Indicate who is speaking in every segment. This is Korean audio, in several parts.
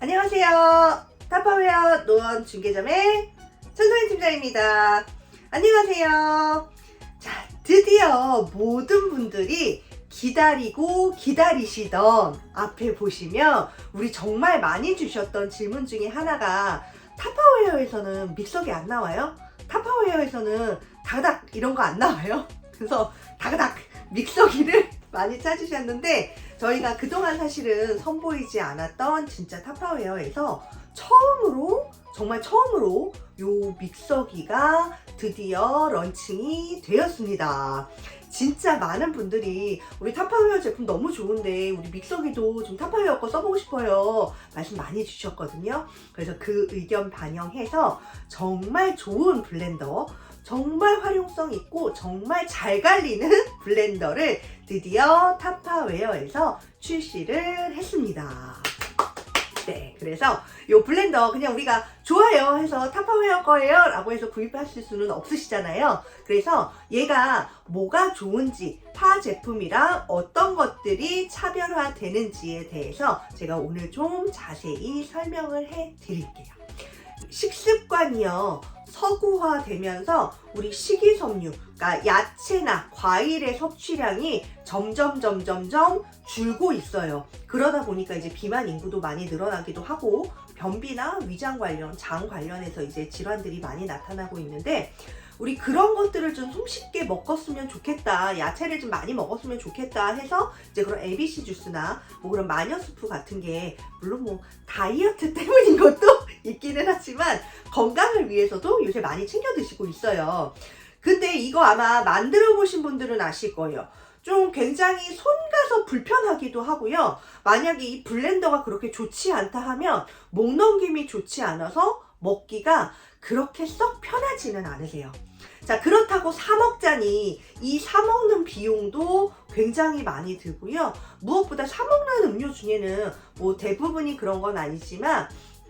Speaker 1: 안녕하세요. 타파웨어 노원 중개점의 천소희 팀장입니다. 안녕하세요. 자, 드디어 모든 분들이 기다리고 기다리시던 앞에 보시면 우리 정말 많이 주셨던 질문 중에 하나가 타파웨어에서는 믹서기 안 나와요? 타파웨어에서는 다그닥 이런 거 안 나와요? 그래서 다그닥 믹서기를 많이 찾으셨는데 저희가 그동안 사실은 선보이지 않았던 진짜 타파웨어에서 처음으로 정말 처음으로 요 믹서기가 드디어 런칭이 되었습니다. 진짜 많은 분들이 우리 타파웨어 제품 너무 좋은데 우리 믹서기도 좀 타파웨어 거 써보고 싶어요 말씀 많이 주셨거든요. 그래서 그 의견 반영해서 정말 좋은 블렌더 정말 활용성 있고 정말 잘 갈리는 블렌더를 드디어 타파웨어에서 출시를 했습니다. 네, 그래서 이 블렌더 그냥 우리가 좋아요 해서 타파웨어 거예요 라고 해서 구입하실 수는 없으시잖아요. 그래서 얘가 뭐가 좋은지 타 제품이랑 어떤 것들이 차별화되는지에 대해서 제가 오늘 좀 자세히 설명을 해 드릴게요. 식습관이요. 서구화되면서 우리 식이섬유, 그러니까 야채나 과일의 섭취량이 점점 점점점 줄고 있어요. 그러다 보니까 이제 비만 인구도 많이 늘어나기도 하고 변비나 위장 관련, 장 관련해서 이제 질환들이 많이 나타나고 있는데 우리 그런 것들을 좀 손쉽게 먹었으면 좋겠다. 야채를 좀 많이 먹었으면 좋겠다 해서 이제 그런 ABC 주스나 뭐 그런 마녀 스프 같은 게 물론 뭐 다이어트 때문인 것도 있기는 하지만 건강을 위해서도 요새 많이 챙겨 드시고 있어요. 근데 이거 아마 만들어 보신 분들은 아실 거예요. 좀 굉장히 손 가서 불편하기도 하고요. 만약에 이 블렌더가 그렇게 좋지 않다 하면 목 넘김이 좋지 않아서 먹기가 그렇게 썩 편하지는 않으세요. 자, 그렇다고 사 먹자니 이 사 먹는 비용도 굉장히 많이 들고요. 무엇보다 사 먹는 음료 중에는 뭐 대부분이 그런 건 아니지만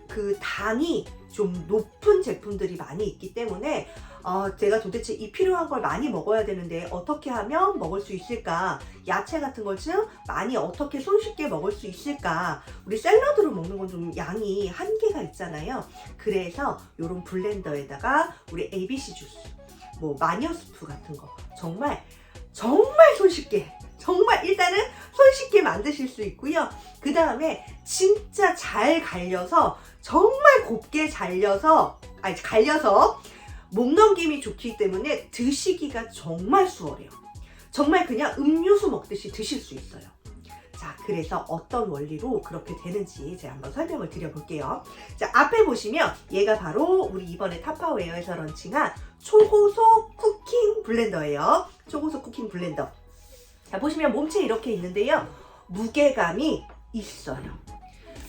Speaker 1: 그 당이 좀 높은 제품들이 많이 있기 때문에 어, 제가 도대체 이 필요한 걸 많이 먹어야 되는데 어떻게 하면 먹을 수 있을까? 야채 같은 걸 좀 많이 어떻게 손쉽게 먹을 수 있을까? 우리 샐러드로 먹는 건 좀 양이 한계가 있잖아요. 그래서 이런 블렌더에다가 우리 ABC 주스, 뭐 마녀 스프 같은 거 정말 정말 손쉽게 정말 일단은 손쉽게 만드실 수 있고요. 그 다음에 진짜 잘 갈려서 정말 곱게 잘려서 아니 갈려서 목 넘김이 좋기 때문에 드시기가 정말 수월해요. 정말 그냥 음료수 먹듯이 드실 수 있어요. 자, 그래서 어떤 원리로 그렇게 되는지 제가 한번 설명을 드려볼게요. 자, 앞에 보시면 얘가 바로 우리 이번에 타파웨어에서 런칭한 초고속 쿠킹 블렌더예요. 초고속 쿠킹 블렌더. 자, 보시면 몸체 이렇게 있는데요. 무게감이 있어요.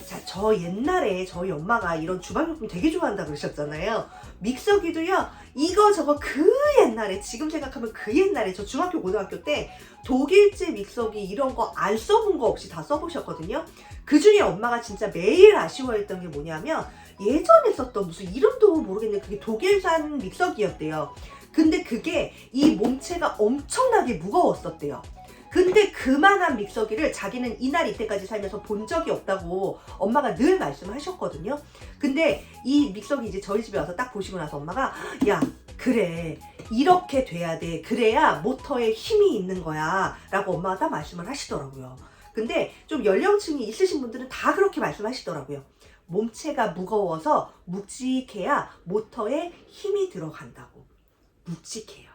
Speaker 1: 자, 저 옛날에 저희 엄마가 이런 주방용품 되게 좋아한다 그러셨잖아요. 믹서기도요, 이거 저거 그 옛날에, 지금 생각하면 그 옛날에, 저 중학교, 고등학교 때 독일제 믹서기 이런 거 안 써본 거 없이 다 써보셨거든요. 그 중에 엄마가 진짜 매일 아쉬워했던 게 뭐냐면, 예전에 썼던 무슨 이름도 모르겠는데 그게 독일산 믹서기였대요. 근데 그게 이 몸체가 엄청나게 무거웠었대요. 근데 그만한 믹서기를 자기는 이날 이때까지 살면서 본 적이 없다고 엄마가 늘 말씀하셨거든요. 근데 이 믹서기 이제 저희 집에 와서 딱 보시고 나서 엄마가 야 그래 이렇게 돼야 돼 그래야 모터에 힘이 있는 거야 라고 엄마가 딱 말씀을 하시더라고요. 근데 좀 연령층이 있으신 분들은 다 그렇게 말씀하시더라고요. 몸체가 무거워서 묵직해야 모터에 힘이 들어간다고. 묵직해요.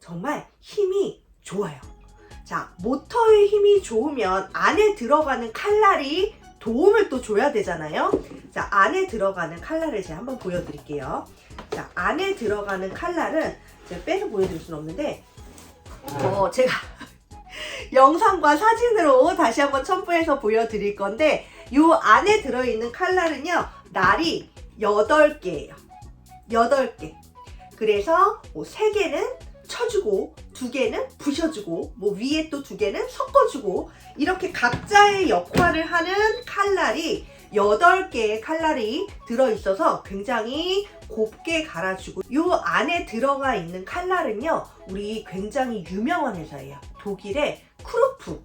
Speaker 1: 정말 힘이 좋아요. 자, 모터의 힘이 좋으면 안에 들어가는 칼날이 도움을 또 줘야 되잖아요. 자, 안에 들어가는 칼날을 제가 한번 보여드릴게요. 자, 안에 들어가는 칼날은 제가 빼서 보여드릴 수는 없는데, 어, 제가 영상과 사진으로 다시 한번 첨부해서 보여드릴 건데, 요 안에 들어있는 칼날은요, 날이 8개예요. 8개. 그래서 뭐 3개는 쳐주고 두 개는 부셔주고 뭐 위에 또 두 개는 섞어주고 이렇게 각자의 역할을 하는 칼날이 8개의 칼날이 들어있어서 굉장히 곱게 갈아주고 이 안에 들어가 있는 칼날은요 우리 굉장히 유명한 회사예요 독일의 크루프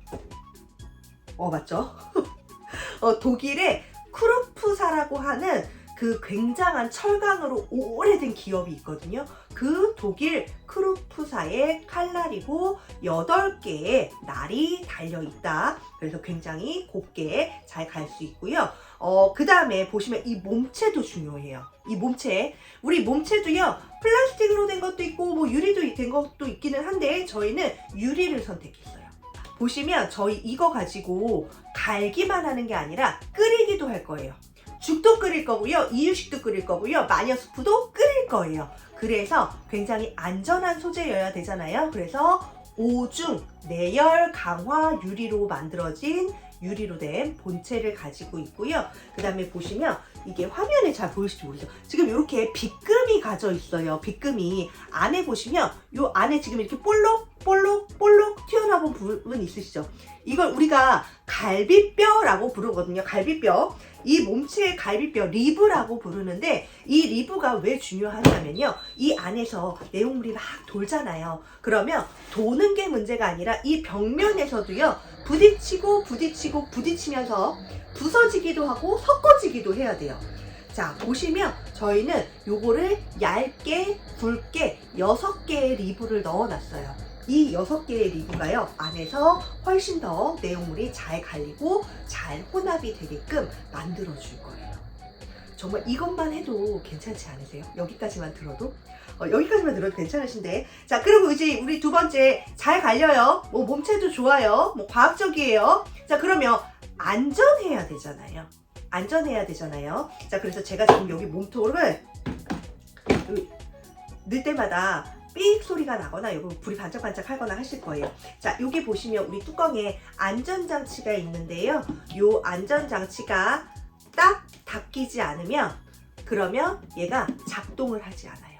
Speaker 1: 어 맞죠? 어, 독일의 크루프사라고 하는 그 굉장한 철강으로 오래된 기업이 있거든요. 그 독일 크루프사의 칼날이고 8개의 날이 달려 있다. 그래서 굉장히 곱게 잘 갈 수 있고요. 어, 그 다음에 보시면 이 몸체도 중요해요. 이 몸체. 우리 몸체도요, 플라스틱으로 된 것도 있고, 뭐 유리도 된 것도 있기는 한데, 저희는 유리를 선택했어요. 보시면 저희 이거 가지고 갈기만 하는 게 아니라 끓이기도 할 거예요. 죽도 끓일 거고요. 이유식도 끓일 거고요. 마녀수프도 끓일 거예요. 그래서 굉장히 안전한 소재여야 되잖아요. 그래서 오중 내열 강화 유리로 만들어진 유리로 된 본체를 가지고 있고요. 그 다음에 보시면 이게 화면에 잘 보일지 모르죠. 지금 이렇게 빗금이 가져 있어요. 빗금이 안에 보시면 이 안에 지금 이렇게 볼록 볼록 볼록 튀어나온 부분 있으시죠? 이걸 우리가 갈비뼈라고 부르거든요. 갈비뼈. 이 몸체의 갈비뼈 리브라고 부르는데 이 리브가 왜 중요하냐면요. 이 안에서 내용물이 막 돌잖아요. 그러면 도는 게 문제가 아니라 이 벽면에서도요. 부딪히고 부딪히고 부딪히면서 부서지기도 하고 섞어지기도 해야 돼요. 자, 보시면 저희는 요거를 얇게 굵게 6개의 리브를 넣어 놨어요. 이 6개의 리브가요, 안에서 훨씬 더 내용물이 잘 갈리고 잘 혼합이 되게끔 만들어 줄 거예요. 정말 이것만 해도 괜찮지 않으세요? 여기까지만 들어도? 어, 여기까지만 들어도 괜찮으신데. 자, 그리고 이제 우리 두 번째, 잘 갈려요. 뭐, 몸체도 좋아요. 뭐, 과학적이에요. 자, 그러면 안전해야 되잖아요. 안전해야 되잖아요. 자, 그래서 제가 지금 여기 몸통을 넣을 때마다 삑 소리가 나거나 이거 불이 반짝반짝 하거나 하실 거예요. 자, 여기 보시면 우리 뚜껑에 안전장치가 있는데요. 요 안전장치가 딱 닫히지 않으면 그러면 얘가 작동을 하지 않아요.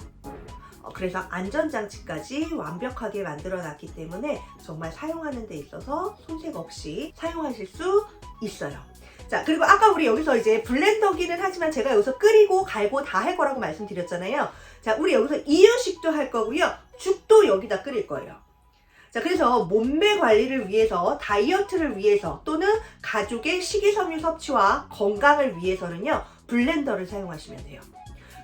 Speaker 1: 어, 그래서 안전장치까지 완벽하게 만들어 놨기 때문에 정말 사용하는 데 있어서 손색 없이 사용하실 수 있어요. 자, 그리고 아까 우리 여기서 이제 블렌더기는 하지만 제가 여기서 끓이고 갈고 다 할 거라고 말씀드렸잖아요. 자, 우리 여기서 이유식도 할 거고요. 죽도 여기다 끓일 거예요. 자, 그래서 몸매 관리를 위해서, 다이어트를 위해서, 또는 가족의 식이섬유 섭취와 건강을 위해서는요, 블렌더를 사용하시면 돼요.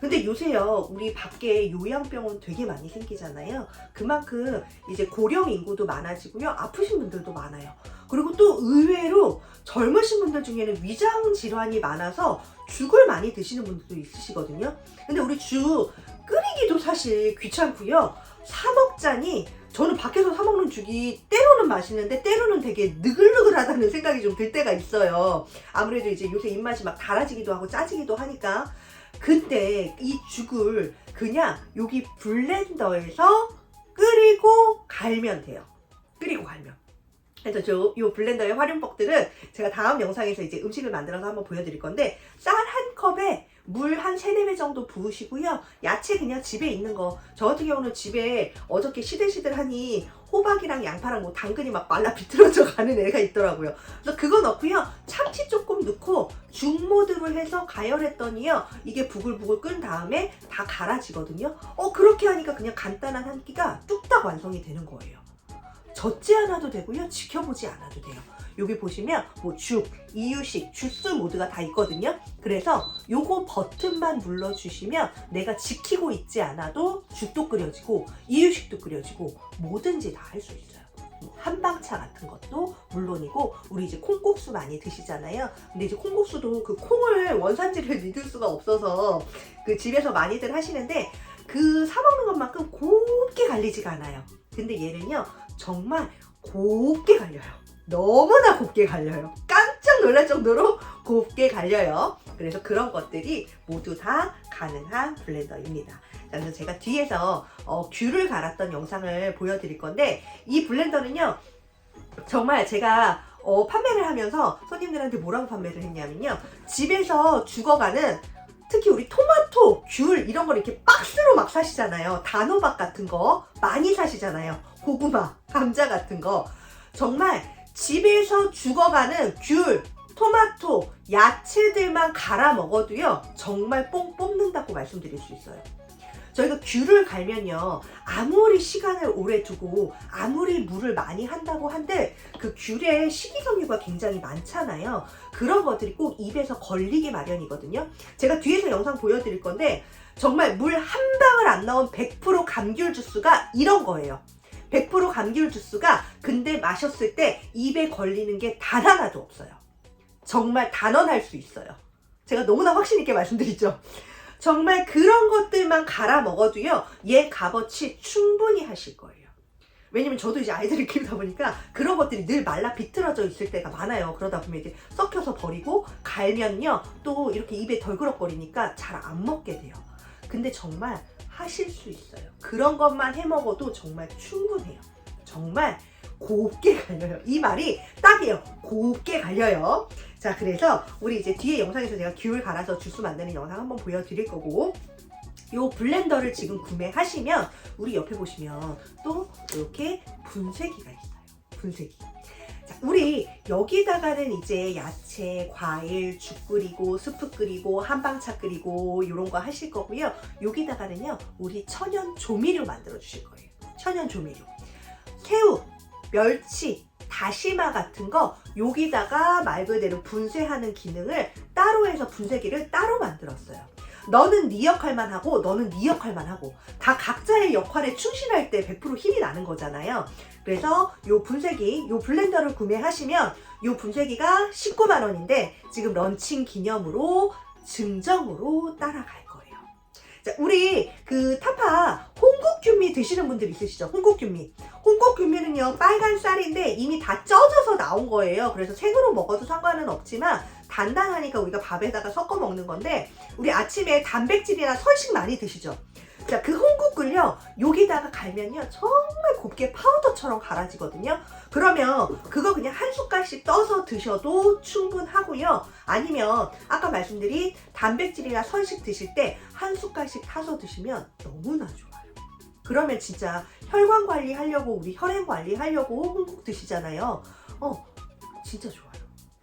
Speaker 1: 근데 요새요, 우리 밖에 요양병원 되게 많이 생기잖아요. 그만큼 이제 고령 인구도 많아지고요, 아프신 분들도 많아요. 그리고 또 의외로 젊으신 분들 중에는 위장 질환이 많아서 죽을 많이 드시는 분들도 있으시거든요. 근데 우리 죽 끓이기도 사실 귀찮고요. 사 먹자니 저는 밖에서 사 먹는 죽이 때로는 맛있는데 때로는 되게 느글느글하다는 생각이 좀 들 때가 있어요. 아무래도 이제 요새 입맛이 막 달아지기도 하고 짜지기도 하니까 그때 이 죽을 그냥 여기 블렌더에서 끓이고 갈면 돼요. 끓이고 갈면. 그래서 저, 요 블렌더의 활용법들은 제가 다음 영상에서 이제 음식을 만들어서 한번 보여드릴 건데, 쌀 한 컵에 물한 세네 배 정도 부으시고요. 야채 그냥 집에 있는 거. 저 같은 경우는 집에 어저께 시들시들하니 호박이랑 양파랑 뭐 당근이 막 말라 비틀어져 가는 애가 있더라고요. 그래서 그거 넣고요. 참치 조금 넣고 중모드로 해서 가열했더니요. 이게 부글부글 끈 다음에 다 갈아지거든요. 어, 그렇게 하니까 그냥 간단한 한 끼가 뚝딱 완성이 되는 거예요. 젓지 않아도 되고요. 지켜보지 않아도 돼요. 여기 보시면 뭐 죽, 이유식, 주스 모드가 다 있거든요. 그래서 요거 버튼만 눌러주시면 내가 지키고 있지 않아도 죽도 끓여지고 이유식도 끓여지고 뭐든지 다 할 수 있어요. 뭐 한방차 같은 것도 물론이고 우리 이제 콩국수 많이 드시잖아요. 근데 이제 콩국수도 그 콩을 원산지를 믿을 수가 없어서 그 집에서 많이들 하시는데 그 사 먹는 것만큼 곱게 갈리지가 않아요. 근데 얘는요 정말 곱게 갈려요. 너무나 곱게 갈려요. 깜짝 놀랄 정도로 곱게 갈려요. 그래서 그런 것들이 모두 다 가능한 블렌더입니다. 자, 그래서 제가 뒤에서 어, 귤을 갈았던 영상을 보여드릴 건데 이 블렌더는요 정말 제가 어, 판매를 하면서 손님들한테 뭐라고 판매를 했냐면요 집에서 죽어가는 특히 우리 토마토, 귤 이런 걸 이렇게 박스로 막 사시잖아요. 단호박 같은 거 많이 사시잖아요. 고구마, 감자 같은 거 정말 집에서 죽어가는 귤, 토마토, 야채들만 갈아 먹어도요 정말 뽕 뽑는다고 말씀드릴 수 있어요. 저희가 귤을 갈면요. 아무리 시간을 오래 두고 아무리 물을 많이 한다고 한들 그 귤에 식이섬유가 굉장히 많잖아요. 그런 것들이 꼭 입에서 걸리기 마련이거든요. 제가 뒤에서 영상 보여드릴 건데 정말 물 한 방울 안 나온 100% 감귤 주스가 이런 거예요. 100% 감귤 주스가 근데 마셨을 때 입에 걸리는 게 단 하나도 없어요. 정말 단언할 수 있어요. 제가 너무나 확신 있게 말씀드리죠. 정말 그런 것들만 갈아 먹어도요, 얘 값어치 충분히 하실 거예요. 왜냐면 저도 이제 아이들을 키우다 보니까 그런 것들이 늘 말라 비틀어져 있을 때가 많아요. 그러다 보면 이제 썩혀서 버리고 갈면요, 또 이렇게 입에 덜그럭거리니까 잘 안 먹게 돼요. 근데 정말 하실 수 있어요. 그런 것만 해 먹어도 정말 충분해요. 정말 곱게 갈려요. 이 말이 딱이에요. 곱게 갈려요. 자, 그래서 우리 이제 뒤에 영상에서 제가 귤 갈아서 주스 만드는 영상 한번 보여드릴 거고, 요 블렌더를 지금 구매하시면 우리 옆에 보시면 또 이렇게 분쇄기가 있어요. 분쇄기. 자, 우리 여기다가는 이제 야채, 과일, 죽 끓이고 스프 끓이고 한방차 끓이고 이런 거 하실 거고요. 여기다가는요 우리 천연 조미료 만들어 주실 거예요. 천연 조미료. 새우, 멸치, 다시마 같은 거 여기다가 말 그대로 분쇄하는 기능을 따로 해서 분쇄기를 따로 만들었어요. 너는 네 역할만 하고 너는 네 역할만 하고 다 각자의 역할에 충실할 때 100% 힘이 나는 거잖아요. 그래서 요 분쇄기, 요 블렌더를 구매하시면 요 분쇄기가 19만 원인데 지금 런칭 기념으로 증정으로 따라갈 거예요. 자, 우리 그 타파 홍국균미 드시는 분들 있으시죠? 홍국균미. 홍국균미는요 빨간 쌀인데 이미 다 쪄져서 나온 거예요. 그래서 생으로 먹어도 상관은 없지만 단단하니까 우리가 밥에다가 섞어 먹는 건데 우리 아침에 단백질이나 설식 많이 드시죠? 자, 그 홍국을요, 여기다가 갈면요, 정말 곱게 파우더처럼 갈아지거든요. 그러면 그거 그냥 한 숟갈씩 떠서 드셔도 충분하고요. 아니면 아까 말씀드린 단백질이나 설식 드실 때 한 숟갈씩 타서 드시면 너무나 좋아요. 그러면 진짜 혈관 관리 하려고 우리 혈행 관리 하려고 홍국 드시잖아요. 어, 진짜 좋아요.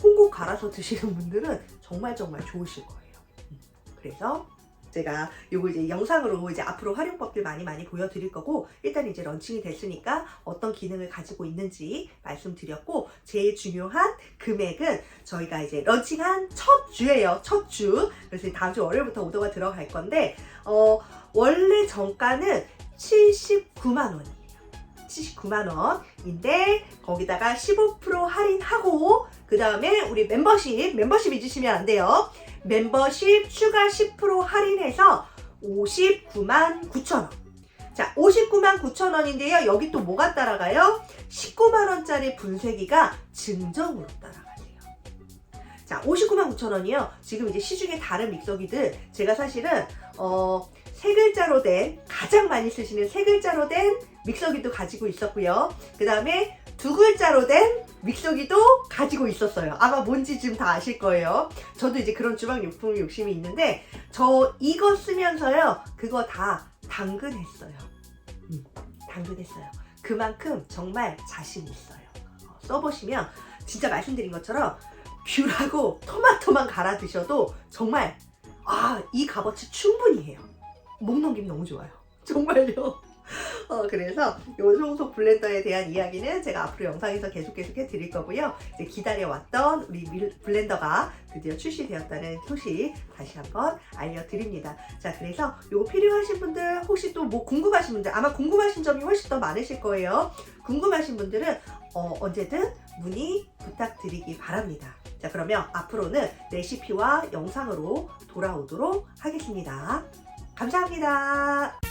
Speaker 1: 홍국 갈아서 드시는 분들은 정말 정말 좋으실 거예요. 음, 그래서 제가 요거 이제 영상으로 이제 앞으로 활용법들 많이 많이 보여드릴 거고 일단 이제 런칭이 됐으니까 어떤 기능을 가지고 있는지 말씀드렸고 제일 중요한 금액은 저희가 이제 런칭한 첫 주예요 첫 주. 그래서 다음 주 월요일부터 오더가 들어갈 건데 어 원래 정가는 79만 원이에요. 79만 원인데 거기다가 15% 할인하고 그 다음에 우리 멤버십 멤버십 잊으시면 안 돼요 멤버십 추가 10% 할인해서 59만 9천 원. 자, 59만 9천 원인데요. 여기 또 뭐가 따라가요? 19만 원짜리 분쇄기가 증정으로 따라가세요. 자, 59만 9천 원이요. 지금 이제 시중에 다른 믹서기들 제가 사실은 어, 세 글자로 된 가장 많이 쓰시는 세 글자로 된 믹서기도 가지고 있었고요. 그 다음에 두 글자로 된 믹서기도 가지고 있었어요. 아마 뭔지 지금 다 아실 거예요. 저도 이제 그런 주방 용품 욕심이 있는데 저 이거 쓰면서요. 그거 다 당근했어요. 음, 당근했어요. 그만큼 정말 자신 있어요. 어, 써보시면 진짜 말씀드린 것처럼 귤하고 토마토만 갈아 드셔도 정말 아 이 값어치 충분히 해요. 목 넘김 너무 좋아요. 정말요. 어, 그래서 요 청소 블렌더에 대한 이야기는 제가 앞으로 영상에서 계속 계속 해드릴 거고요. 이제 기다려왔던 우리 밀- 블렌더가 드디어 출시되었다는 소식 다시 한번 알려드립니다. 자, 그래서 요거 필요하신 분들 혹시 또 뭐 궁금하신 분들 아마 궁금하신 점이 훨씬 더 많으실 거예요. 궁금하신 분들은 어, 언제든 문의 부탁드리기 바랍니다. 자, 그러면 앞으로는 레시피와 영상으로 돌아오도록 하겠습니다. 감사합니다.